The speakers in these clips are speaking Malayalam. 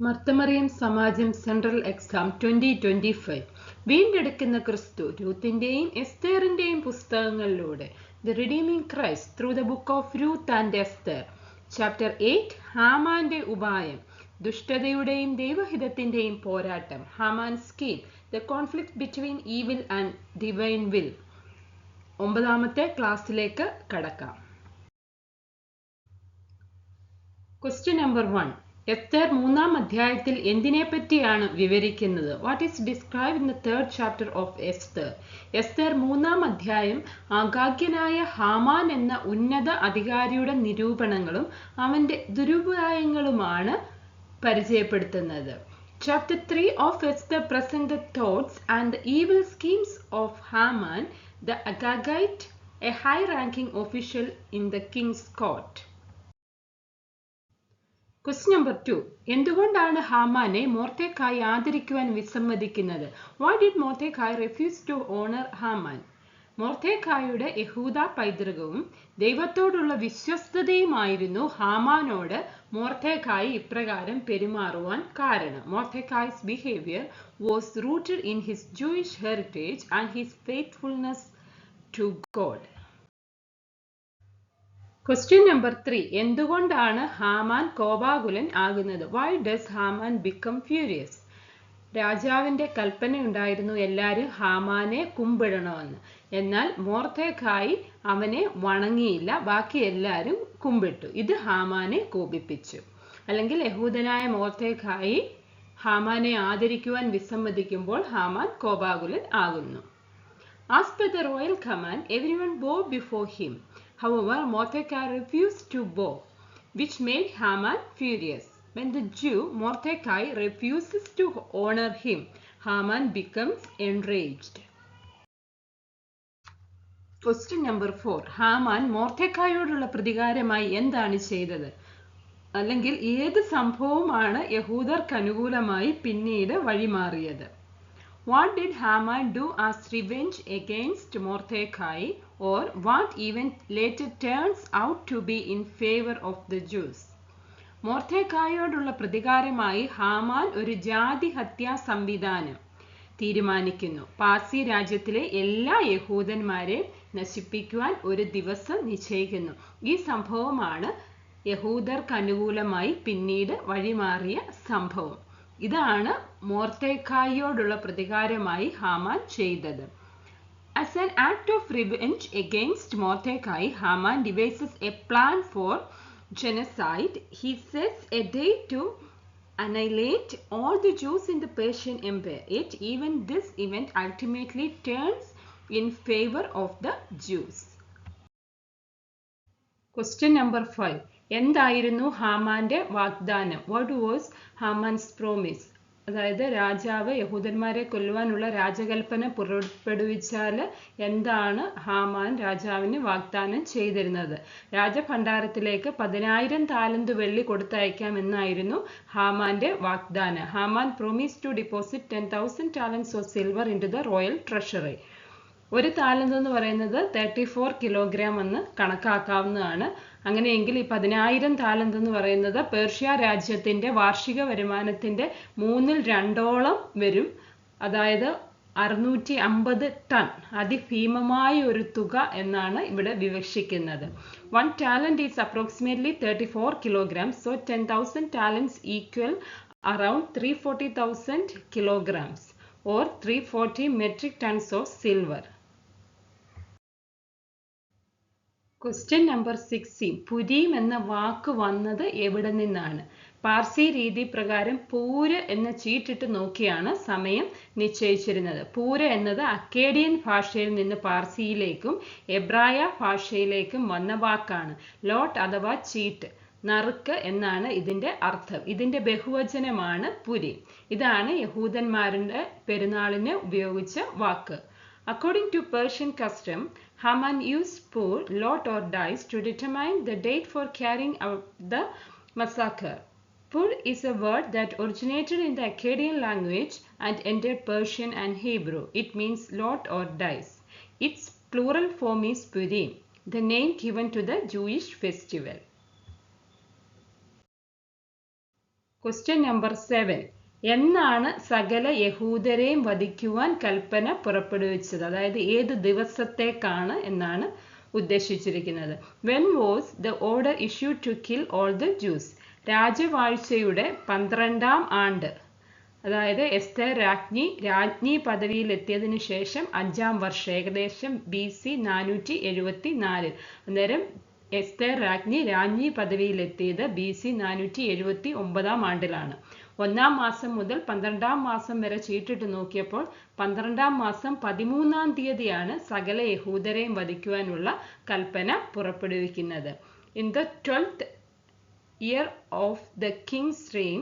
Marthamariyam Samajam central exam twenty twenty five. വീണ്ടെടുക്കുന്ന ക്രിസ്തു രൂത്തിന്റെയും എസ്തേറിന്റെയും പുസ്തകങ്ങളിലൂടെ. The redeeming Christ through the book of Ruth and Esther chapter eight ഹാമാന്റെ ഉപായം. ദുഷ്ടതയുടെയും ദൈവഹിതത്തിന്റെയും പോരാട്ടം. Haman scheme the conflict between evil and divine will ഒമ്പതാമത്തെ ക്ലാസ്സിലേക്ക് കടക്കാം. ക്വസ്റ്റ്യൻ നമ്പർ വൺ എസ്തേർ മൂന്നാം അധ്യായത്തിൽ എന്തിനെ പറ്റിയാണ് വിവരിക്കുന്നത്? What is describe in the third chapter of Esther? Esther മൂന്നാം അധ്യായം ആഗാഗ്യനായ ഹാമാൻ എന്ന ഉന്നത അധികാരിയുടെ നിരൂപണങ്ങളും അവന്റെ ദുരുപായങ്ങളുമാണ് പരിചയപ്പെടുത്തുന്നത്. Chapter three of Esther present thoughts and evil schemes of Haman the Agagite a high ranking official in the king's court question number two എന്തുകൊണ്ടാണ് ഹാമാനെ മോർത്തേക്കായി ആദരിക്കുവാൻ വിസമ്മതിക്കുന്നത്? Why did Mordecai refuse to honour Haman? മോർത്തേക്കായുടെ യഹൂദ പൈതൃകവും ദൈവത്തോടുള്ള വിശ്വസ്തതയുമായിരുന്നു ഹാമാനോട് മോർത്തേക്കായി ഇപ്രകാരം പെരുമാറുവാൻ കാരണം. Mordecai's behaviour was rooted in his Jewish heritage and his faithfulness to God question number three എന്തുകൊണ്ടാണ് ഹാമാൻ കോപാകുലൻ ആകുന്നത്? Why does Haman become furious രാജാവിന്റെ കൽപ്പനയുണ്ടായിരുന്നു എല്ലാവരും ഹാമാനെ കുമ്പിടണമെന്ന്. എന്നാൽ മോർത്തേക്കായി അവനെ വണങ്ങിയില്ല. ബാക്കി എല്ലാവരും കുമ്പിട്ടു. ഇത് ഹാമാനെ കോപിപ്പിച്ചു. അല്ലെങ്കിൽ യഹൂദനായ മോർത്തേക്കായി ഹാമാനെ ആദരിക്കുവാൻ വിസമ്മതിക്കുമ്പോൾ ഹാമാൻ കോപാകുലൻ ആകുന്നു. As the royal command every one bow before him However, Mordecai refused to bow, which made Haman furious. When the Jew Mordecai refuses to honor him, Haman becomes enraged. Question number four Haman മോർത്തേക്കായോടുള്ള പ്രതികാരമായി എന്താണ് ചെയ്തത് അല്ലെങ്കിൽ ഏത് സംഭവമാണ് യഹൂദർക്ക് അനുകൂലമായി പിന്നീട് വഴിമാറിയത് What did Haman do as revenge against Mordecai? Or what event later turns out to be in favor of the Jews? മോർത്തേക്കായോടുള്ള പ്രതികാരമായി ഹാമാൻ ഒരു ജാതി ഹത്യാ സംവിധാനം തീരുമാനിക്കുന്നു. പാർസി രാജ്യത്തിലെ എല്ലാ യഹൂദന്മാരെയും നശിപ്പിക്കുവാൻ ഒരു ദിവസം നിശ്ചയിക്കുന്നു. ഈ സംഭവമാണ് യഹൂദർക്ക് അനുകൂലമായി പിന്നീട് വഴിമാറിയ സംഭവം. ഇതാണ് മോർത്തേക്കായോടുള്ള പ്രതികാരമായി ഹാമാൻ ചെയ്തത് As an act of revenge against Mordecai, Haman devises a plan for genocide. He sets a date to annihilate all the Jews in the Persian Empire. Yet even this event ultimately turns in favor of the Jews. Question number 5. എന്തായിരുന്നു ഹാമാന്റെ വാഗ്ദാനം? വാട്ട് വാസ് ഹാമാൻസ് പ്രോമിസ് അതായത് രാജാവ് യഹൂദന്മാരെ കൊല്ലുവാനുള്ള രാജകൽപ്പന പുറപ്പെടുവിച്ചാൽ എന്താണ് ഹാമാൻ രാജാവിന് വാഗ്ദാനം ചെയ്തിരുന്നത്? രാജഭണ്ഡാരത്തിലേക്ക് പതിനായിരം താലന്ത് വെള്ളി കൊടുത്തയക്കാമെന്നായിരുന്നു ഹാമാന്റെ വാഗ്ദാനം. Haman promise to deposit ten thousand talents of silver into the royal treasury ഒരു താലന്ത് എന്ന് പറയുന്നത് തേർട്ടി ഫോർ കിലോഗ്രാം എന്ന് കണക്കാക്കാവുന്നതാണ്. അങ്ങനെയെങ്കിൽ ഈ പതിനായിരം താലന്ത് എന്ന് പറയുന്നത് പേർഷ്യ രാജ്യത്തിന്റെ വാർഷിക വരുമാനത്തിന്റെ മൂന്നിൽ രണ്ടോളം വരും. അതായത് അറുന്നൂറ്റി അമ്പത് ടൺ. അതിഭീമമായ ഒരു തുക എന്നാണ് ഇവിടെ വിവക്ഷിക്കുന്നത്. One talent is approximately thirty four kilogram so ten thousand talents equal around three forty thousand kilograms or three forty metric tons of silver question number six Purim എന്ന വാക്ക് വന്നത് എവിടെ നിന്നാണ്? പാർസി രീതി പ്രകാരം പൂര് എന്ന ചീട്ടിട്ട് നോക്കിയാണ് സമയം നിശ്ചയിച്ചിരുന്നത്. പൂര് എന്നത് അക്കേഡിയൻ ഭാഷയിൽ നിന്ന് പാർസിയിലേക്കും എബ്രായ ഭാഷയിലേക്കും വന്ന വാക്കാണ്. ലോട്ട് അഥവാ ചീട്ട് നറുക്ക് എന്നാണ് ഇതിന്റെ അർത്ഥം. ഇതിന്റെ ബഹുവചനമാണ് പുരി. ഇതാണ് യഹൂദന്മാരുടെ പെരുന്നാളിന് ഉപയോഗിച്ച വാക്ക്. According to Persian custom, Haman used pool, lot or dice to determine the date for carrying out the massacre. Pur is a word that originated in the Akkadian language and entered Persian and Hebrew. It means lot or dice. Its plural form is Purim, the name given to the Jewish festival. Question number 7. എന്നാണ് സകല യഹൂദരെയും വധിക്കുവാൻ കൽപ്പന പുറപ്പെടുവിച്ചത്. അതായത് ഏത് ദിവസത്തേക്കാണ് എന്നാണ് ഉദ്ദേശിച്ചിരിക്കുന്നത്. When was the order issue to kill all the Jews രാജവാഴ്ചയുടെ പന്ത്രണ്ടാം ആണ്ട്. അതായത് എസ്തർ രാജ്ഞി രാജ്ഞി പദവിയിൽ എത്തിയതിനു ശേഷം അഞ്ചാം വർഷം ഏകദേശം ബി സി നാനൂറ്റി എഴുപത്തി നാലിൽ അന്നേരം എസ്തർ രാജ്ഞി രാജ്ഞി പദവിയിലെത്തിയത് ബി സി നാനൂറ്റി എഴുപത്തി ഒമ്പതാം ആണ്ടിലാണ്. ഒന്നാം മാസം മുതൽ പന്ത്രണ്ടാം മാസം വരെ ചീട്ടിട്ട് നോക്കിയപ്പോൾ പന്ത്രണ്ടാം മാസം പതിമൂന്നാം തീയതിയാണ് സകല യഹൂദരെയും വധിക്കുവാനുള്ള കൽപ്പന പുറപ്പെടുവിക്കുന്നത്. In the twelfth year of the king's reign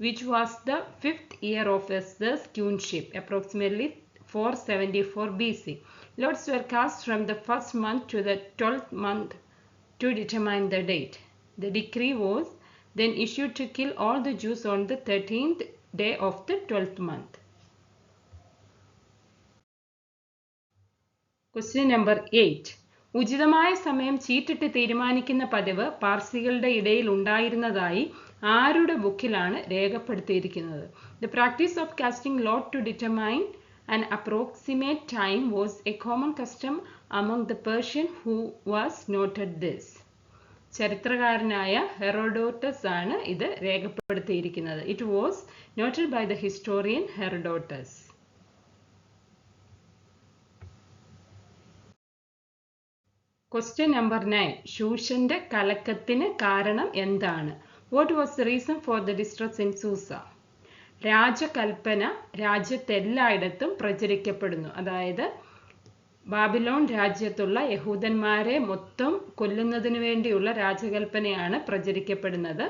which was the fifth year of S the സ്ക്യൂൺഷിപ്പ് approximately four seventy four B C lots were cast from the first month to the twelfth month to determine the date the decree was then issued to kill all the Jews on the 13th day of the 12th month. Question number 8. ഉചിതമായ സമയം ചീട്ടിട്ട് തീരുമാനിക്കുന്ന പതിവ് പാർസികളുടെ ഇടയിൽ ഉണ്ടായിരുന്നതായി ആരുടെ ബുക്കിലാണ് രേഖപ്പെടുത്തിയിരിക്കുന്നത് the practice of casting lot to determine an approximate time was a common custom among the Persian who was noted this ചരിത്രകാരനായ ഹെറോഡോട്ടസ് ആണ് ഇത് രേഖപ്പെടുത്തിയിരിക്കുന്നത്. It was noted by the historian Herodotus question number nine ശൂഷന്റെ കലക്കത്തിന് കാരണം എന്താണ്? What was the reason for the distress in Susa രാജകൽപ്പന രാജ്യത്തെല്ലായിടത്തും പ്രചരിക്കപ്പെടുന്നു. അതായത് ബാബിലോൺ രാജ്യത്തുള്ള യഹൂദന്മാരെ മൊത്തം കൊല്ലുന്നതിനു വേണ്ടിയുള്ള രാജകൽപ്പനയാണ് പ്രചരിക്കപ്പെടുന്നത്.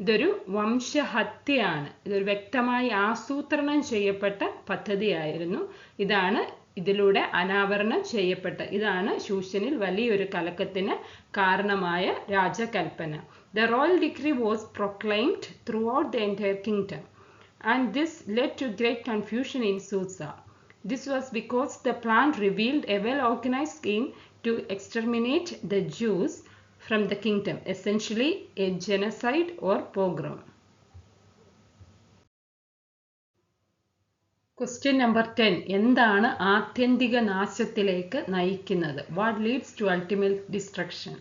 ഇതൊരു വംശഹത്യയാണ്. ഇതൊരു വ്യക്തമായി ആസൂത്രണം ചെയ്യപ്പെട്ട പദ്ധതിയായിരുന്നു. ഇതാണ് ഇതിലൂടെ അനാവരണം ചെയ്യപ്പെട്ട ഇതാണ് ശൂഷനിൽ വലിയൊരു കലക്കത്തിന് കാരണമായ രാജകൽപ്പന. The royal degree was proclaimed throughout the entire kingdom and this led to great confusion in Susa This was because the plan revealed a well-organized scheme to exterminate the Jews from the kingdom, essentially a genocide or pogrom. Question number ten എന്താണ് ആത്യന്തിക നാശത്തിലേക്ക് നയിക്കുന്നത് what leads to ultimate destruction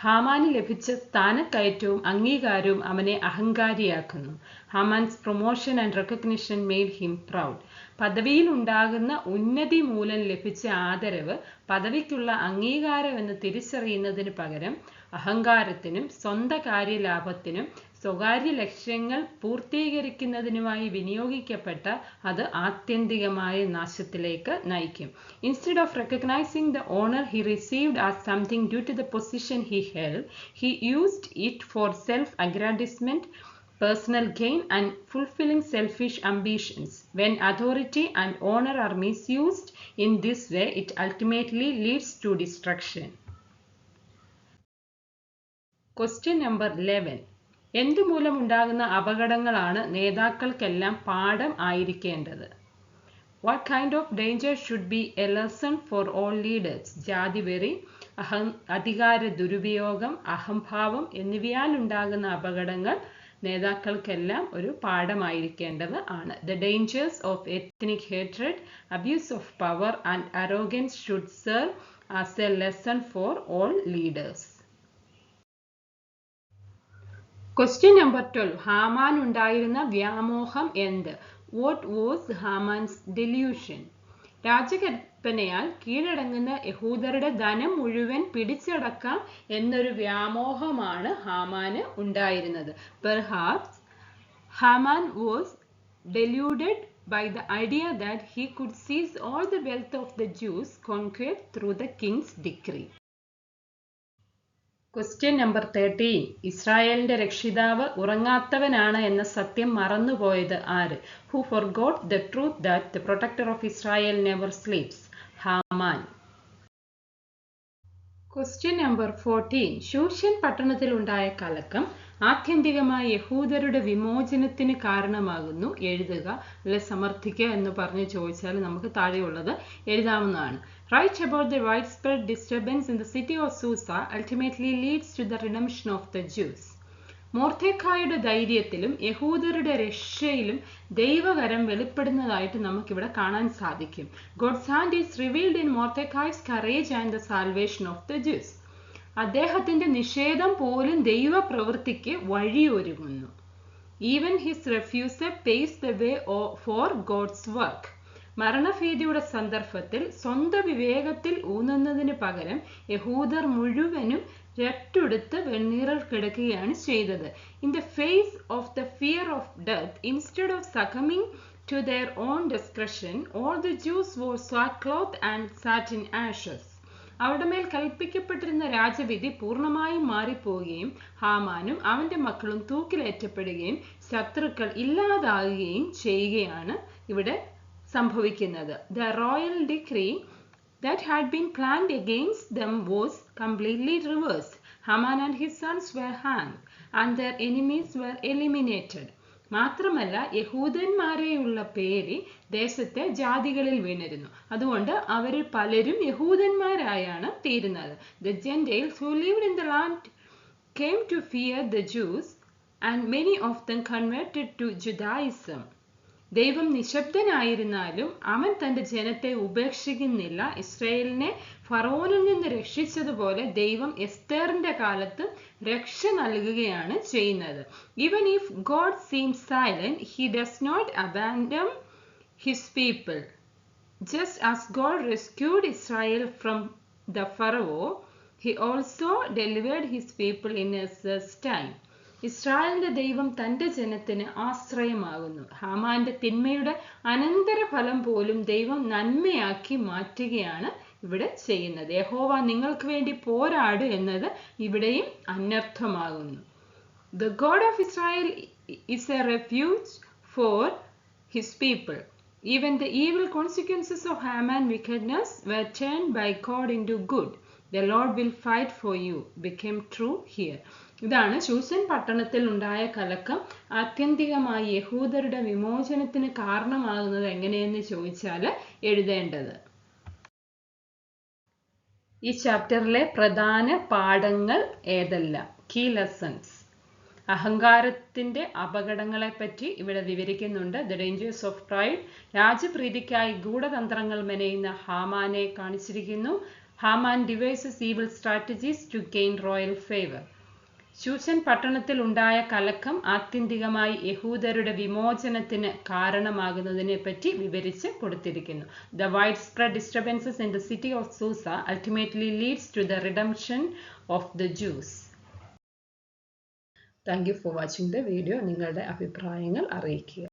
ഹാമാന് ലഭിച്ച സ്ഥാനക്കയറ്റവും അംഗീകാരവും അവനെ അഹങ്കാരിയാക്കുന്നു. Haman's promotion and recognition made him proud പദവിയിൽ ഉണ്ടാകുന്ന ഉന്നതി മൂലം ലഭിച്ച ആദരവ് പദവിക്കുള്ള അംഗീകാരം എന്ന് തിരിച്ചറിയുന്നതിന് പകരം അഹങ്കാരത്തിനും സ്വന്തം കാര്യലാഭത്തിനും സ്വകാര്യ ലക്ഷ്യങ്ങൾ പൂർത്തീകരിക്കുന്നതിനുമായി വിനിയോഗിക്കപ്പെട്ട അത് ആത്യന്തികമായ നാശത്തിലേക്ക് നയിക്കും instead of recognising the honour he received as something due to the position he held he used it for self aggrandisement personal gain and fulfilling selfish ambitions. When authority and honor are misused in this way, it ultimately leads to destruction. Question number 11. എന്തുമൂലം ഉണ്ടാകുന്ന അപകടങ്ങളാണ് നേതാക്കൾക്കെല്ലാം പാഠം ആയിരിക്കേണ്ടത്? What kind of danger should be a lesson for all leaders ജാതിവെറി അഹം അധികാര ദുരുപയോഗം അഹംഭാവം എന്നിവയാൽ ഉണ്ടാകുന്ന അപകടങ്ങൾ നേതാക്കൾക്കെല്ലാം ഒരു പാഠമായിരിക്കേണ്ടത് ആണ്. The dangers of ethnic hatred abuse of power and arrogance should serve as a lesson for all leaders question number twelve Haman ഉണ്ടായിരുന്ന വ്യാമോഹം എന്ത്? വാട്ട് വാസ് ഹാമാൻസ് ഡെല്യൂഷൻ രാജകൽപ്പനയാൽ കീഴടങ്ങുന്ന യഹൂദരുടെ ധനം മുഴുവൻ പിടിച്ചടക്കാം എന്നൊരു വ്യാമോഹമാണ് ഹാമാന് ഉണ്ടായിരുന്നത്. Perhaps Haman was deluded by the idea that he could seize all the wealth of the Jews conquered through the king's decree. Question number thirteen ഇസ്രായേലിന്റെ രക്ഷിതാവ് ഉറങ്ങാത്തവനാണ് എന്ന സത്യം മറന്നുപോയത് ആര്? Who forgot the truth that the protector of Israel never sleeps Haman. Question number fourteen Shushan പട്ടണത്തിൽ ഉണ്ടായ കലക്കം ആത്യന്തികമായി യഹൂദരുടെ വിമോചനത്തിന് കാരണമാകുന്നു. എഴുതുക അല്ലെ സമർത്ഥിക്കുക എന്ന് പറഞ്ഞ് ചോദിച്ചാൽ നമുക്ക് താഴെയുള്ളത് എഴുതാവുന്നതാണ്. Write about the wide spread disturbance in the city of Susa ultimately leads to the redemption of the Jews മോർത്തേക്കായുടെ ധൈര്യത്തിലും യഹൂദരുടെ രക്ഷയിലും ദൈവകരം വെളിപ്പെടുന്നതായിട്ട് നമുക്കിവിടെ കാണാൻ സാധിക്കും. God's hand is revealed in Mordecai's courage and the salvation of the Jews അദ്ദേഹത്തിന്റെ നിഷേധം പോലും ദൈവപ്രവൃത്തിക്ക് വഴിയൊരുങ്ങുന്നു. Even his refusal paves the way for God's work മരണഭീതിയുടെ സന്ദർഭത്തിൽ സ്വന്തം വിവേകത്തിൽ ഊന്നുന്നതിന് പകരം യഹൂദർ മുഴുവനും രട്ടുടുത്ത് വെണ്ണീറിൽ കിടക്കുകയാണ് ചെയ്തത്. In the face of the fear of death instead of succumbing to their own discretion all the Jews wore cloth and sat in ashes അവരുടെ മേൽ കൽപ്പിക്കപ്പെട്ടിരുന്ന രാജവിധി പൂർണമായും മാറിപ്പോവുകയും ഹാമാനും അവന്റെ മക്കളും തൂക്കിലേറ്റപ്പെടുകയും ശത്രുക്കൾ ഇല്ലാതാകുകയും ചെയ്യുകയാണ് ഇവിടെ സംഭവിക്കുന്നത്. The royal decree that had been planned against them was completely reverse Haman and his sons were hang and their enemies were eliminated മാത്രമല്ല യഹൂദന്മാരെയുള്ള പേര് ദേശത്തെ ജാതികളിൽ വീണിരുന്നു. അതുകൊണ്ട് അവരിൽ പലരും യഹൂദന്മാരായാണ് തീരുന്നത്. The Gentiles who lived in the land came to fear the Jews and many of them converted to Judaism ദൈവം നിശബ്ദനായിരുന്നാലും അവൻ തന്റെ ജനത്തെ ഉപേക്ഷിക്കുന്നില്ല. ഇസ്രയേലിനെ ഫറോനിൽ നിന്ന് രക്ഷിച്ചതുപോലെ ദൈവം എസ്തേറിന്റെ കാലത്ത് രക്ഷ നൽകുകയാണ് ചെയ്യുന്നത്. Even if God seem silent he does not abandon his people just as God rescued Israel from the Pharaoh he also delivered his people in his time ഇസ്രായേലിന്റെ ദൈവം തന്റെ ജനത്തിന് ആശ്രയമാകുന്നു. ഹാമാന്റെ തിന്മയുടെ അനന്തരഫലം പോലും ദൈവം നന്മയാക്കി മാറ്റുകയാണ് ഇവിടെ ചെയ്യുന്നത്. യഹോവ നിങ്ങൾക്ക് വേണ്ടി പോരാട് എന്നത് ഇവിടെയും അനർത്ഥമാകുന്നു. The God of Israel is a refuge for his people even the evil consequences of Haman wickedness turn by God into good the lord will fight for you became true here. ഇതാണ് ശൂസൻ പട്ടണത്തിൽ ഉണ്ടായ കലക്കം. ആത്യന്തികമായി യഹൂദരുടെ വിമോചനത്തിന് കാരണമാകുന്നത് എങ്ങനെയെന്ന് ചോദിച്ചാൽ എഴുതേണ്ടത്. ഈ ചാപ്റ്ററിലെ പ്രധാന പാഠങ്ങൾ ഏതെല്ലാം? കീ ലെസൺസ് അഹങ്കാരത്തിന്റെ അപകടങ്ങളെപ്പറ്റി ഇവിടെ വിവരിക്കുന്നുണ്ട്. ദ ഡേഞ്ചേഴ്സ് ഓഫ് പ്രൈഡ് രാജപ്രീതിക്കായി ഗൂഢതന്ത്രങ്ങൾ മെനയുന്ന ഹാമാനെ കാണിച്ചിരിക്കുന്നു. Haman devises evil strategies to gain royal favour Shushan പട്ടണത്തിൽ ഉണ്ടായ കലക്കം ആത്യന്തികമായി യഹൂദരുടെ വിമോചനത്തിന് കാരണമാകുന്നതിനെ പറ്റി വിവരിച്ച് കൊടുത്തിരിക്കുന്നു. The wide spread disturbances in the city of Susa ultimately leads to the redemption of the Jews thank you for watching the video നിങ്ങളുടെ അഭിപ്രായങ്ങൾ അറിയിക്കുക.